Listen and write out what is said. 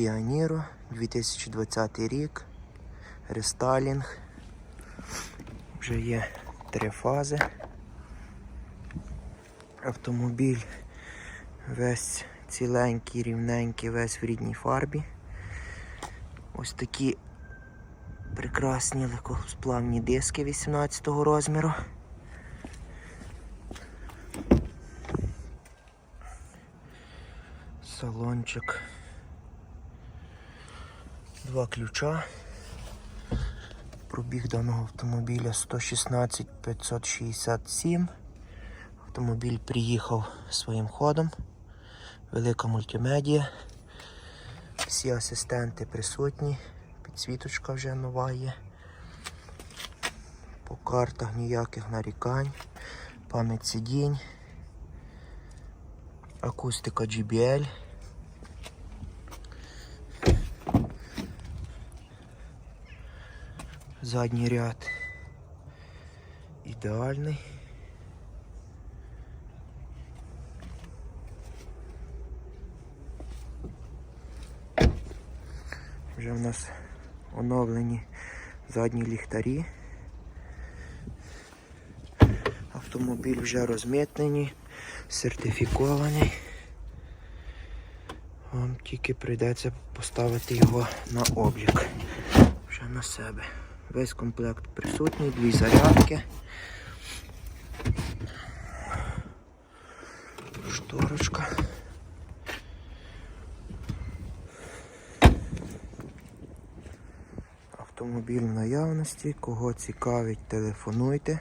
Kia Niro, 2020 рік, рестайлінг. Вже є три фази. Автомобіль весь ціленький, рівненький, весь в рідній фарбі. Ось такі прекрасні легкосплавні диски 18 розміру. Салончик. Два ключа. Пробіг даного автомобіля 116 567. Автомобіль приїхав своїм ходом. Велика мультимедія. Всі асистенти присутні. Підсвіточка вже нова є. По картах ніяких нарікань. Пам'ять сидінь. Акустика GBL. Задній ряд ідеальний. Вже в нас оновлені задні ліхтарі. Автомобіль вже розмитнений, сертифікований. Вам тільки прийдеться поставити його на облік вже на себе. Весь комплект присутній, дві зарядки. Шторочка. Автомобіль в наявності. Кого цікавить, телефонуйте.